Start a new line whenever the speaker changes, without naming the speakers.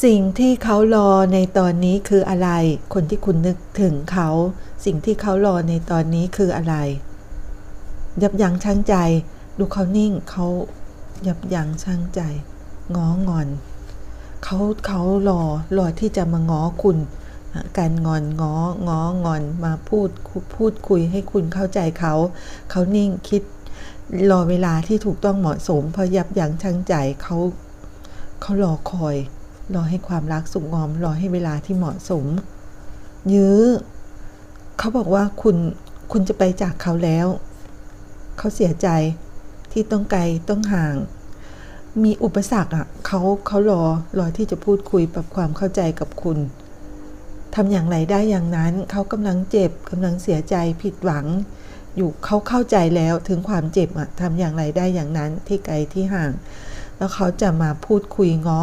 สิ่งที่เขารอในตอนนี้คืออะไร คนที่คุณนึกถึงเขา สิ่งที่เขารอในตอนนี้คืออะไร ยับยั้งชั่งใจ ดูเขานิ่งเขายับยั้งชั่งใจง้องอน เขาเขารอรอที่จะมาง้อคุณ การงอนง้ององอนมาพูดพูดคุยให้คุณเข้าใจเขา เขานิ่งคิดรอเวลาที่ถูกต้องเหมาะสม เพอยับยั้งชั่งใจเขาเขารอคอย รอให้ความรักสุขงอม รอให้เวลาที่เหมาะสม ยื้อ เขาบอกว่าคุณคุณจะไปจากเขาแล้ว เขาเสียใจที่ต้องไกลต้องห่าง มีอุปสรรคอะเขาเขารอรอที่จะพูดคุยปรับความเข้าใจกับคุณทำอย่างไรได้อย่างนั้นเขากำลังเจ็บกำลังเสียใจผิดหวัง อยู่เขาเข้าใจแล้วถึงความเจ็บอะทำอย่างไรได้อย่างนั้นที่ไกลที่ห่าง แล้วเขาจะมาพูดคุยง้อ